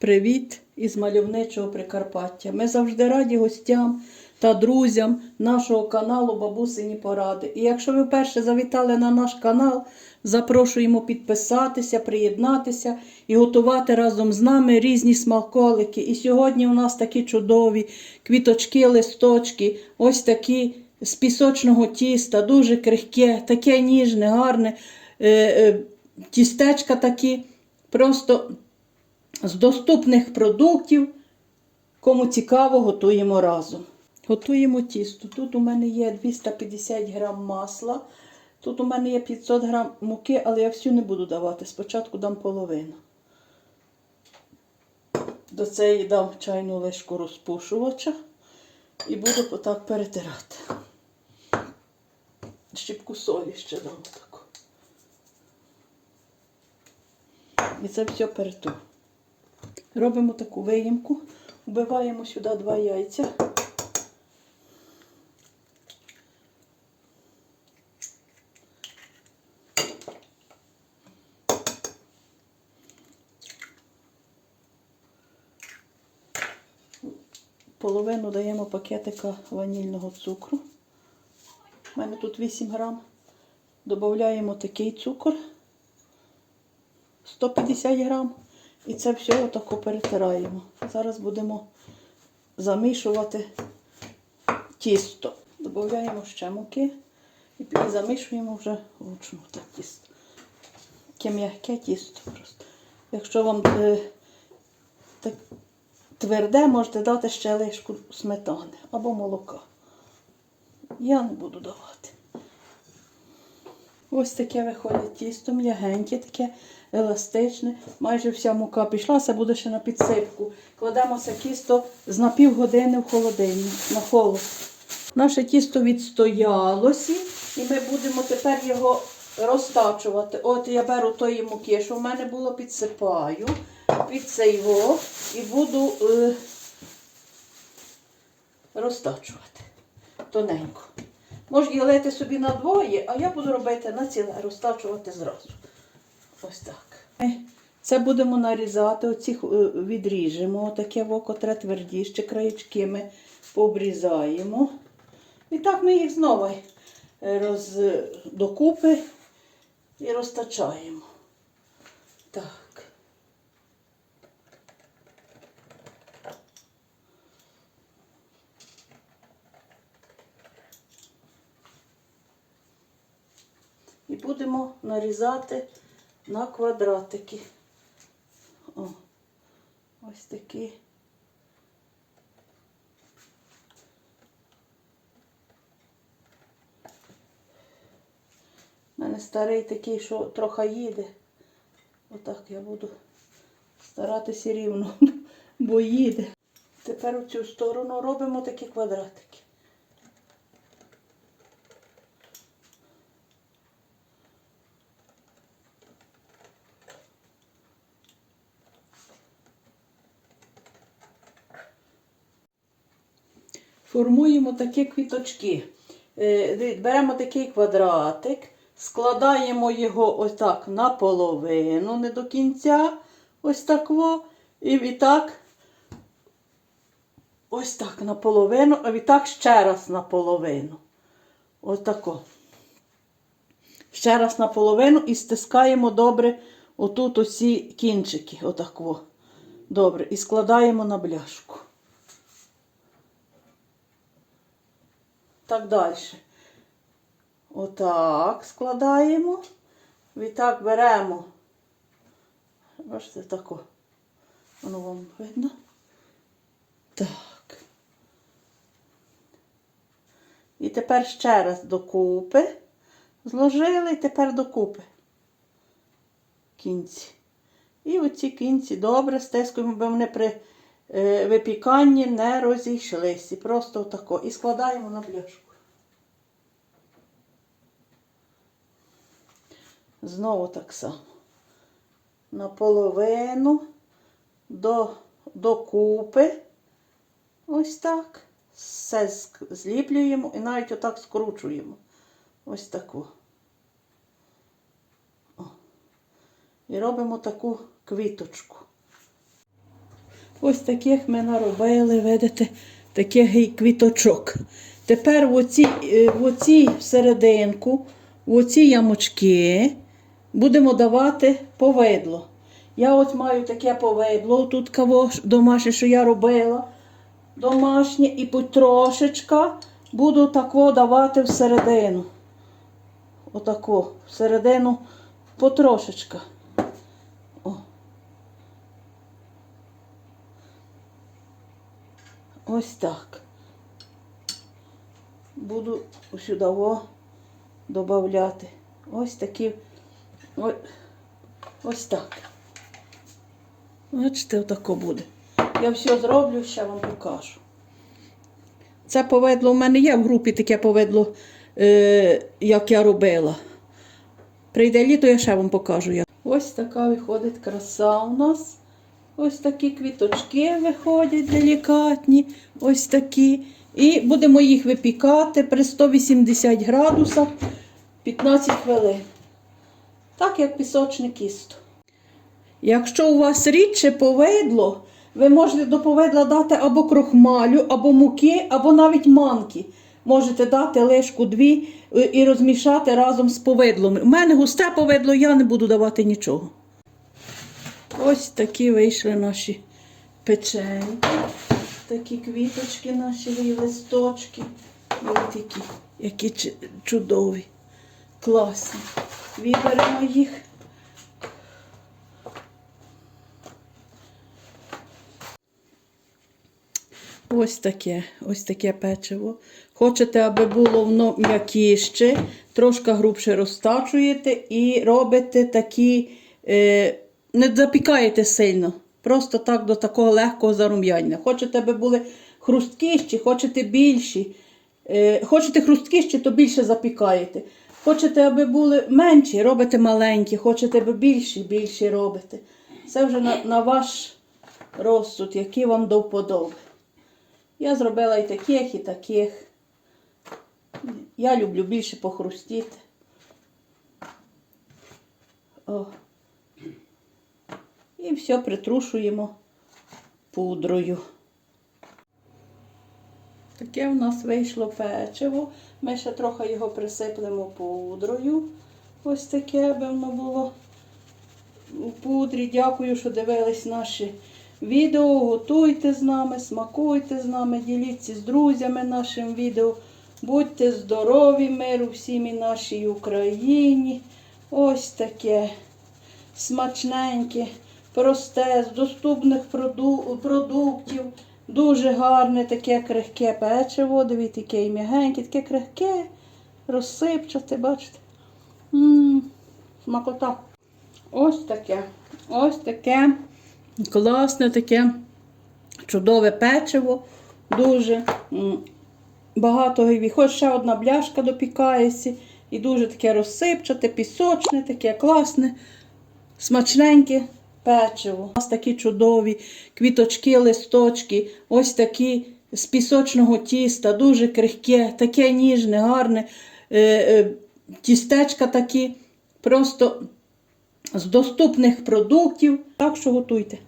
Привіт із мальовничого Прикарпаття. Ми завжди раді гостям та друзям нашого каналу Бабусині Поради. І якщо ви вперше завітали на наш канал, запрошуємо підписатися, приєднатися і готувати разом з нами різні смаколики. І сьогодні у нас такі чудові квіточки, листочки, ось такі з пісочного тіста, дуже крихке, таке ніжне, гарне. Е, е, тістечка такі, просто з доступних продуктів, кому цікаво, готуємо разом. Готуємо тісто. Тут у мене є 250 грам масла. Тут у мене є 500 грам муки, але я всю не буду давати. Спочатку дам половину. До цієї дам чайну лишку розпушувача і буду отак перетирати. Щіпку солі ще дам таку. І це все перету. Робимо таку виїмку, вбиваємо сюди два яйця. Половину даємо пакетика ванільного цукру. У мене тут 8 грам. Додаємо такий цукор 150 грам. І це все отако перетираємо. Зараз будемо замішувати тісто. Додаємо ще муки і замішуємо вже вручну так тісто. Таке м'яке тісто просто. Якщо вам е, так тверде, можете дати ще лишку сметани або молока. Я не буду давати. Ось таке виходить тісто, м'ягеньке, таке еластичне. Майже вся мука пішла, це буде ще на підсипку. Кладемо це тісто з на півгодини в холодильник, на холод. Наше тісто відстоялося, і ми будемо тепер його розтачувати. От я беру тої муки, що в мене було, підсипаю під цей його і буду е, розтачувати тоненько. Можна ділити собі на двоє, а я буду робити на ціле, розтачувати зразу. Ось так. Це будемо нарізати, оці е, відріжемо, таке око треба твердіше, краєчки ми пообрізаємо. І так ми їх знову е, роз, докупи і розтачаємо. Так. І будемо нарізати на квадратики. О, ось такі. У мене старий такий, що трохи їде. Отак я буду старатися рівно, бо їде. Тепер у цю сторону робимо такі квадратики. Формуємо такі квіточки. Е, Беремо такий квадратик, складаємо його ось так наполовину, не до кінця, ось так і відтак, ось так наполовину, а відтак ще раз наполовину. Ось тако. Ще раз наполовину і стискаємо добре отут усі кінчики. Отак. Добре. І складаємо на бляшку. Так далі. Отак складаємо. Відтак беремо. Бачите, тако. Воно вам видно? Так. І тепер ще раз докупи. Зложили і тепер докупи. Кінці. І оці кінці добре стискуємо, бо вони при випіканні не розійшлися. Просто отако. І складаємо на пляшку. Знову так само. Наполовину до, до купи. Ось так. Все зліплюємо і навіть отак скручуємо. Ось таку. І робимо таку квіточку. Ось таких ми наробили, видите, таких квіточок. Тепер в оці, е, в оці серединку, в оці ямочки будемо давати повидло. Я ось маю таке повидло, тут каво домашнє, що я робила. Домашнє і потрошечка буду тако давати всередину. Отако, всередину потрошечка. Ось так. Буду сюди додати. Ось такі. Ось, ось так. Бачите, отако буде. Я все зроблю, ще вам покажу. Це повидло, у мене є в групі таке повидло, е, як я робила. Прийде літо, я ще вам покажу. Ось така виходить краса у нас. Ось такі квіточки виходять делікатні. Ось такі. І будемо їх випікати при 180 градусах 15 хвилин. Так, як пісочне кісто. Якщо у вас рідше повидло, ви можете до повидла дати або крохмалю, або муки, або навіть манки. Можете дати лишку дві е, і розмішати разом з повидлом. У мене густе повидло, я не буду давати нічого. Ось такі вийшли наші печеньки. Такі квіточки наші листочки. Ось такі, які чудові, класні. Виберемо їх. Ось таке, ось таке печиво. Хочете, аби було воно м'якіще, трошки грубше розтачуєте і робите такі, е, не запікаєте сильно. Просто так до такого легкого зарум'яння. Хочете, аби були хрусткіші, хочете більші. Е, хочете хрусткіші, то більше запікаєте. Хочете, аби були менші, робите маленькі, хочете, аби більші, більші робите. Це вже на, на ваш розсуд, який вам до вподоби. Я зробила і таких, і таких. Я люблю більше похрустіти. О. І все притрушуємо пудрою. Таке в нас вийшло печиво. Ми ще трохи його присиплемо пудрою. Ось таке би воно було у пудрі. Дякую, що дивились наші відео. Готуйте з нами, смакуйте з нами, діліться з друзями нашим відео. Будьте здорові, миру всім і нашій Україні. Ось таке смачненьке, просте, з доступних продуктів. Дуже гарне таке крихке печиво. Дивіться, яке і м'ягеньке, таке крихке, розсипчате, бачите. М, Смакота. Ось таке. Ось таке класне таке чудове печиво. Дуже багато гриві. Хоч ще одна бляшка допікається. І дуже таке розсипчате, пісочне, таке класне, смачненьке печиво. У нас такі чудові квіточки, листочки, ось такі з пісочного тіста, дуже крихке, таке ніжне, гарне. Е, е, тістечка такі, просто з доступних продуктів. Так що готуйте.